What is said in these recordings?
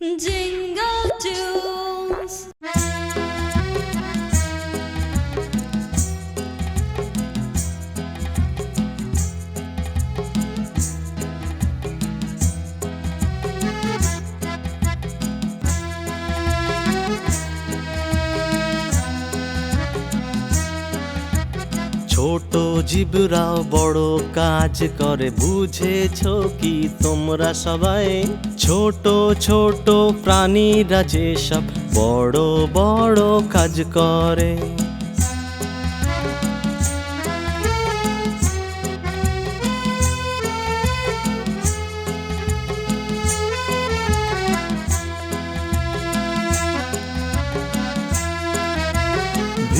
Jingle Tunes. ছোট জীবরাও বড় কাজ করে, বুঝেছ কি তোমরা সবাই? ছোট ছোট প্রাণীরা যেসব বড় বড় কাজ করে।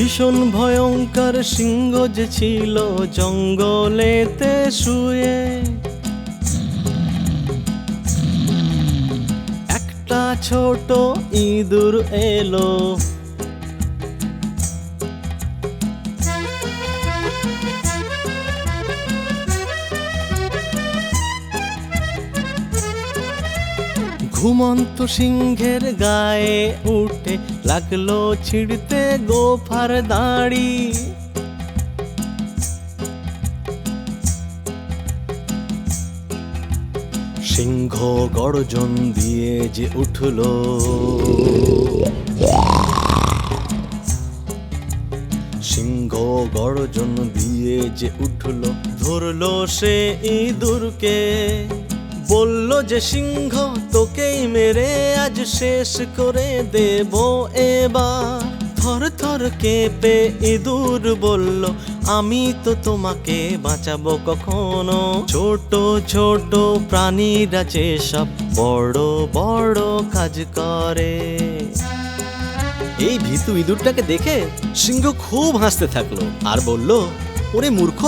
ভীষণ ভয়ঙ্কর সিংহ যে ছিল জঙ্গলেতে শুয়ে। একটা ছোট ইঁদুর এলো ঘুমন্ত সিংহের গায়ে উঠে লাগল ছিড়তে গোফার দাড়ি। সিংহ গর্জন দিয়ে যে উঠল। সিংহ গর্জন দিয়ে যে উঠল, ধরল সে ইঁদুরকে। বলল যে সিংহ, তোকেই মেরে আজ শেষ করে দেব এবার। থর থর কেঁপে ইঁদুর বলল, আমি তো তোমাকে বাঁচাবো কখনো। ছোট ছোট প্রাণীরা যেসব বড় বড় কাজ করে। এই ভীতু ইঁদুরটাকে দেখে সিংহ খুব হাসতে থাকল আর বলল, ওরে মূর্খ,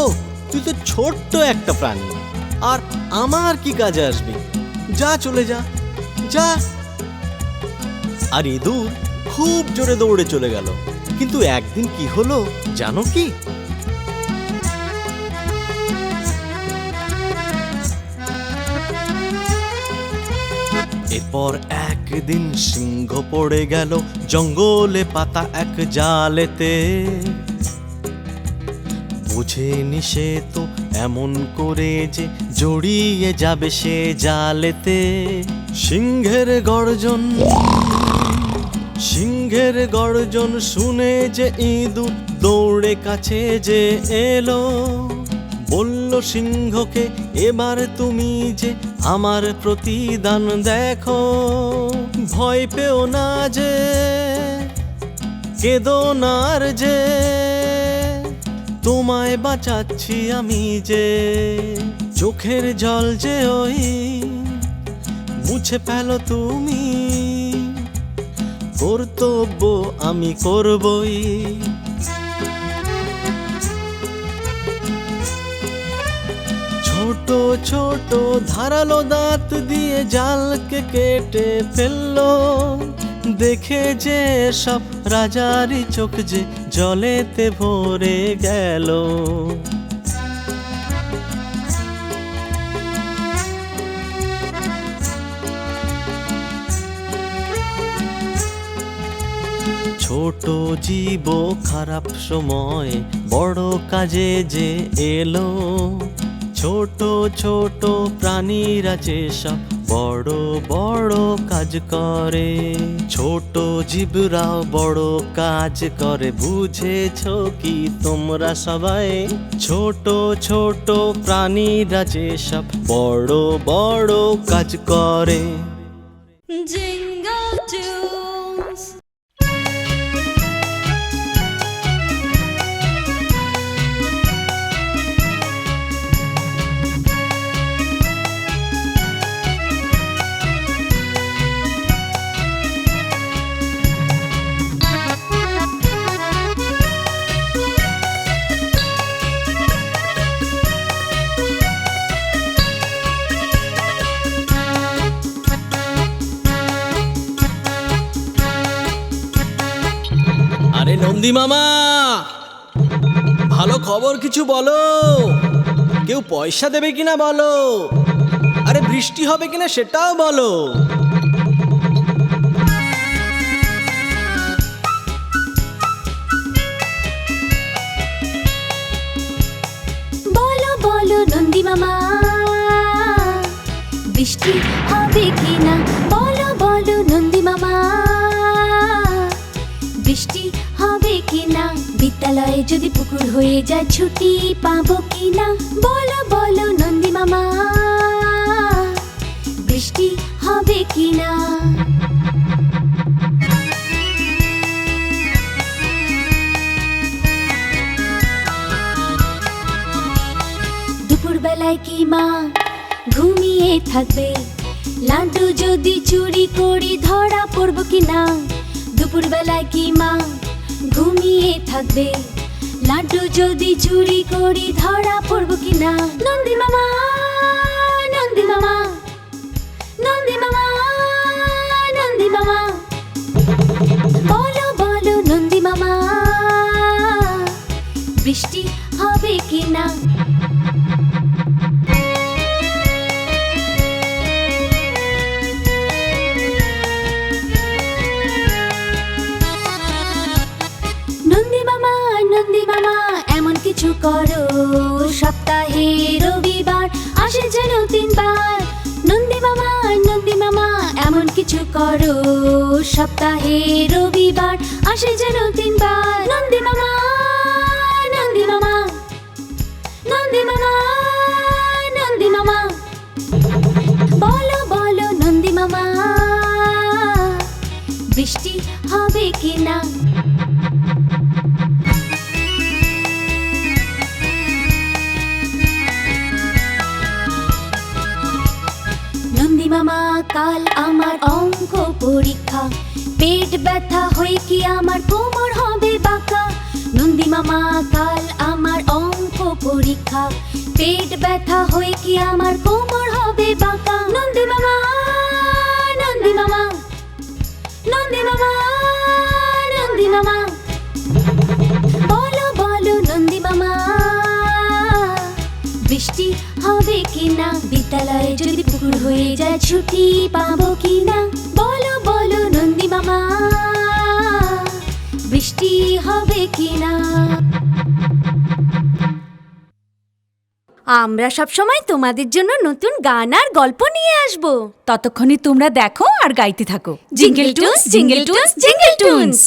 তুই তো ছোট্ট একটা প্রাণী। আর আমার কি কাজে আসবে? যা চলে যা যা। আর ইঁদুর খুব জোরে দৌড়ে চলে গেল। কিন্তু একদিন কি হলো জানো কি? এরপর একদিন সিংহ পড়ে গেল জঙ্গলে পাতা এক জালেতে। বুঝেনি সে তো এমন করে যে জড়িয়ে যাবে সে জালেতে। সিংহের গর্জন সিংহের গর্জন শুনে যে ইঁদুর দৌড়ে কাছে যে এলো। বলল, সিংহকে, এবার তুমি যে আমার প্রতিদান দেখো। ভয় পেও না যে, কেদো নার যে তোমায় বাঁচাচ্ছি আমি যে, চোখের জল যে ওই মুছে ফেলো তুমি। কর্তব্য আমি করবই। ছোট ছোট ধারালো দাঁত দিয়ে জালকে কেটে ফেলল। দেখে যে সব রাজারই চোখ যে জলেতে ভরে গেল। ছোট জীব খারাপ সময়, বড় কাজে যে এলো। ছোট ছোট প্রাণীরা যেসব বড় বড় কাজ করে। ছোট জীবরাও বড় কাজ করে। বুঝেছ কি তোমরা সবাই? ছোট ছোট প্রাণীরা যেসব বড় বড় কাজ করে। Jingle নন্দি মামা, ভালো খবর কিছু বলো। কেউ পয়সা দেবে কিনা বলো? আরে বৃষ্টি হবে কিনা সেটাও বলো। বলো বলো নন্দী মামা, বৃষ্টি হবে কিনা? বিদ্যালয়ে যদি পুকুর হয়ে যায় ছুটি পাবো কিনা বলো বলো, নন্দী মামা। বৃষ্টি হবে কিনা দুপুরবেলায় কি মা ঘুমিয়ে থাকবে? লাড্ডু যদি চুরি করি ধরা পড়ব কি না? দুপুরবেলায় কি মা ঘুমিয়ে থাকবে। লাড্ডু যদি চুরি করি, ধরা পড়ব কি না নন্দী মামা নন্দী মামা নন্দী মামা নন্দী মামা। বলো বলো, নন্দী মামা, বৃষ্টি হবে কি মামা এমন কিছু করো। সপ্তাহে রবিবার আসে যেন তিনবার। নন্দী মামা নন্দী মামা, এমন কিছু করো। সপ্তাহে রবিবার আসে যেন তিনবার। নন্দী মামা পরীক্ষা। পেট ব্যথা হয়ে কি আমার কোমর হবে বাঁকা? নন্দী মামা, কাল আমার অঙ্ক পরীক্ষা। পেট ব্যথা হয়ে কি আমার কোমর হবে বাঁকা? নন্দী মামা নন্দী মামা নন্দী মামা নন্দী মামা। হবে কি না বিদ্যালয়ে যদি পুকুর হয়ে যায়, ছুটি পাবো কি না বলো বলো, নন্দী মামা, বৃষ্টি হবে কি না আমরা সব সময় তোমাদের জন্য নতুন গান আর গল্প নিয়ে আসব। ততক্ষণে তোমরা দেখো আর গাইতে থাকো। Jingle tunes jingle tunes jingle tunes